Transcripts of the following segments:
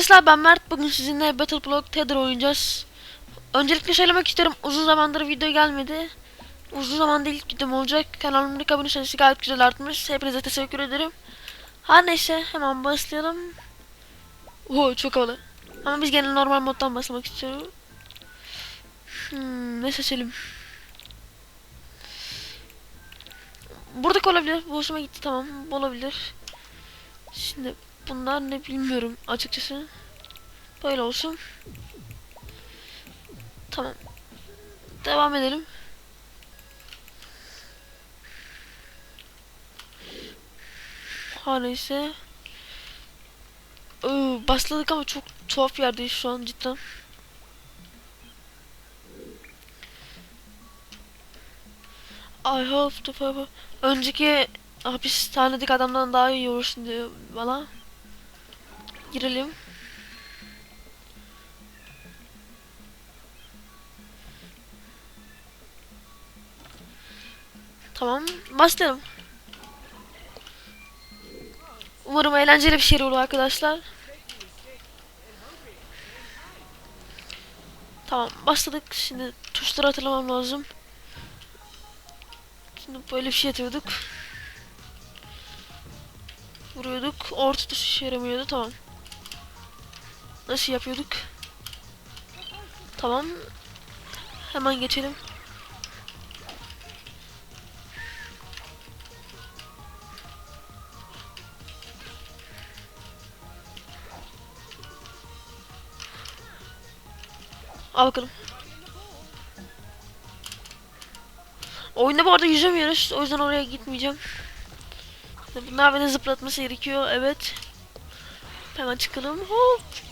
arkadaşlar ben Mert. Bugün sizinle Battle Block Tether oynayacağız. Öncelikle söylemek isterim uzun zamandır video gelmedi. Uzun zamanda ilk videom olacak. Kanalımdaki abone sayısı gayet güzel artmış. Hepinize teşekkür ederim. Her neyse hemen başlayalım. Oo çok havalı. Ama biz gene normal moddan başlamak istiyorum. Hmm, ne seçelim? Burada olabilir. Bu hoşuma gitti tamam. Bu olabilir. Şimdi bunlar ne bilmiyorum açıkçası. Böyle olsun. Tamam. Devam edelim. Her neyse. Iı, başladık ama çok tuhaf yerdeyiz şu an cidden. I hope to papa. Önceki hapishanedeki adamdan daha iyi olursun diyor bana. Girelim. Tamam, başlayalım. Umarım eğlenceli bir şey olur arkadaşlar. Tamam, başladık. Şimdi tuşları hatırlamam lazım. Şimdi böyle bir şey yapıyorduk. Vuruyorduk. Orta tuş yaramıyordu. Tamam. Nasıl yapıyorduk? Tamam. Hemen geçelim. Al bakalım. Oyunda bu arada yüzemiyoruz. O yüzden oraya gitmeyeceğim. Bunlar beni zıplatması gerekiyor. Evet. Hemen çıkalım. Hop.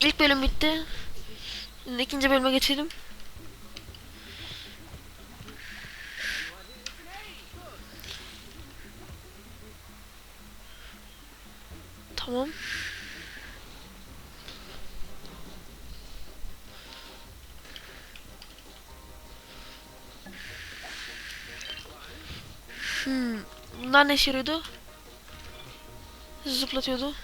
İlk bölüm bitti. Şimdi ikinci bölüme geçelim. Tamam. Hmm. Bunlar ne işe? Zıplatıyordu.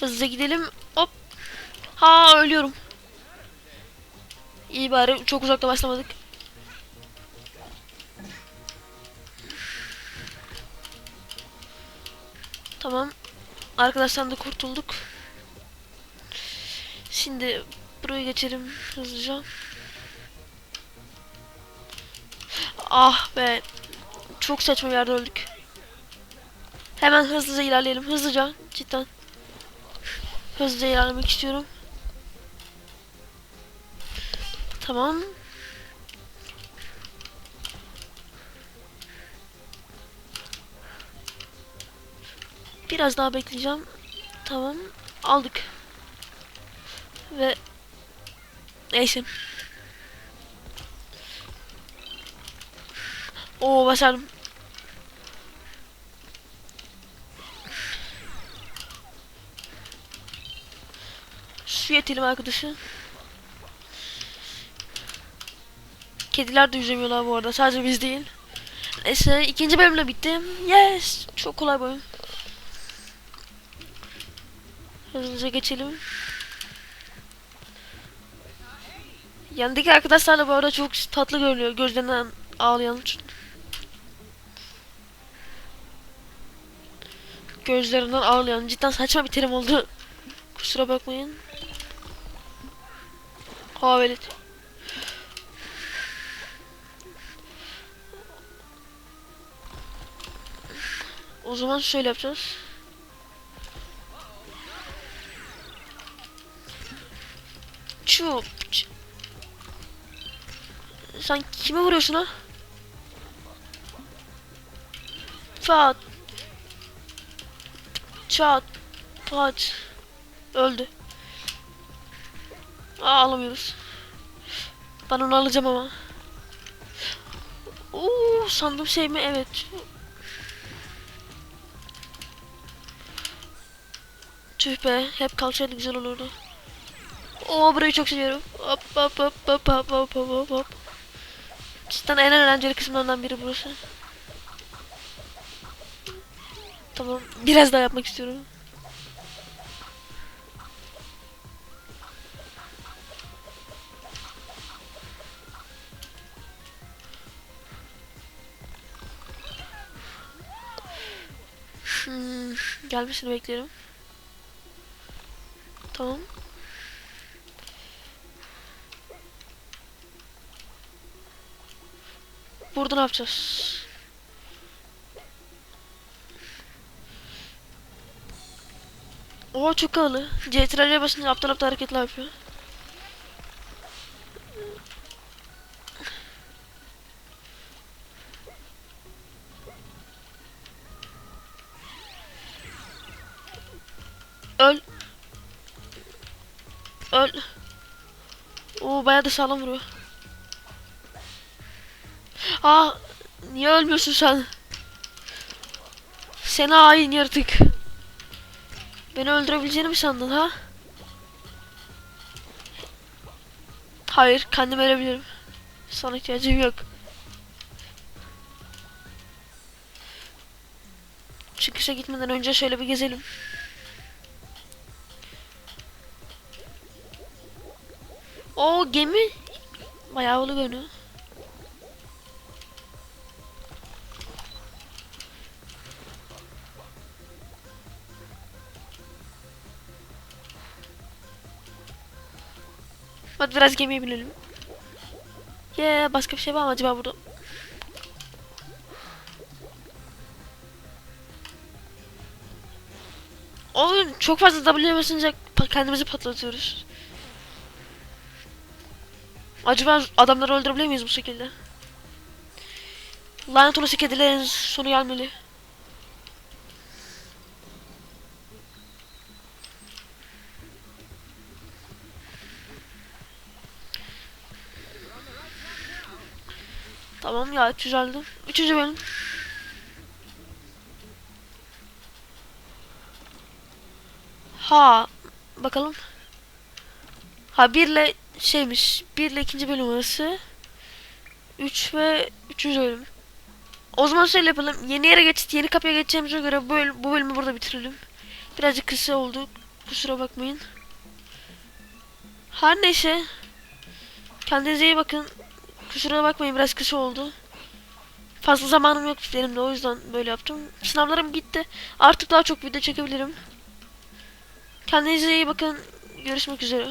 Hızlıca gidelim. Hop. Ha ölüyorum. İyi bari çok uzakta başlamadık. Tamam. Arkadaşlar da kurtulduk. Şimdi buraya geçelim hızlıca. Ah be. Çok saçma bir yerde öldük. Hemen hızlıca ilerleyelim. Hızlıca. Cidden. Hızlıca ilerlemek istiyorum. Tamam. Biraz daha bekleyeceğim. Tamam. Aldık. Ve neyse. Oo başardım. Su yetelim arkadaşı. Kediler de yüzemiyorlar bu arada. Sadece biz değil. Neyse ikinci bölümle bitti. Yes. Çok kolay oyun. Hızlıca geçelim. Yandaki arkadaşlar da bu arada çok tatlı görünüyor. Gözlerinden ağlayan. Gözlerinden ağlayan. Cidden saçma bir terim oldu. Kusura bakmayın. Aa velet. O zaman şöyle yapacağız. Çup. Sen kime vuruyorsun ha? Çat. Çat. Pat. Öldü. Aa alamıyoruz. Ben onu alacağım ama. Oo sandım şey mi? Evet. Tüh be. Hep kalsaydı güzel olurdu. Oo burayı çok seviyorum. Hop hop hop hop hop hop hop hop. Cidden en eğlenceli kısımlarından biri burası. Tamam. Biraz daha yapmak istiyorum. Hmm, gelmesini beklerim. Tamam. Burada ne yapacağız? Oo çok havalı. CTRL'ye basınca aptal aptal hareketler yapıyor. Öl. Öl. Oo bayağı da sağlam vuruyor. Aa niye ölmüyorsun sen? Seni hain yaratık. Beni öldürebileceğini mi sandın ha? Hayır, kendim ölebilirim. Sana ihtiyacım yok. Çıkışa gitmeden önce şöyle bir gezelim. O gemi bayağı havalı görünüyor. Hadi biraz gemiye binelim. Yeah, başka bir şey var mı acaba burada? Oğlum çok fazla W'ye basınca kendimizi patlatıyoruz. Acaba adamları öldürebilir miyiz bu şekilde? Lanet olası kedilerin sonu gelmeli. Tamam ya güzeldi. Üçüncü bölüm. Ha bakalım. Ha birle şeymiş. Birle ikinci bölüm arası. Üç ve üçüncü bölüm. O zaman şöyle yapalım. Yeni yere geç, yeni kapıya geçeceğimize göre bu, böl- bu bölümü burada bitirelim. Birazcık kısa oldu. Kusura bakmayın. Her neyse. Kendinize iyi bakın. Kusura bakmayın biraz kısa oldu. Fazla zamanım yok benim de o yüzden böyle yaptım. Sınavlarım gitti. Artık daha çok video çekebilirim. Kendinize iyi bakın. Görüşmek üzere.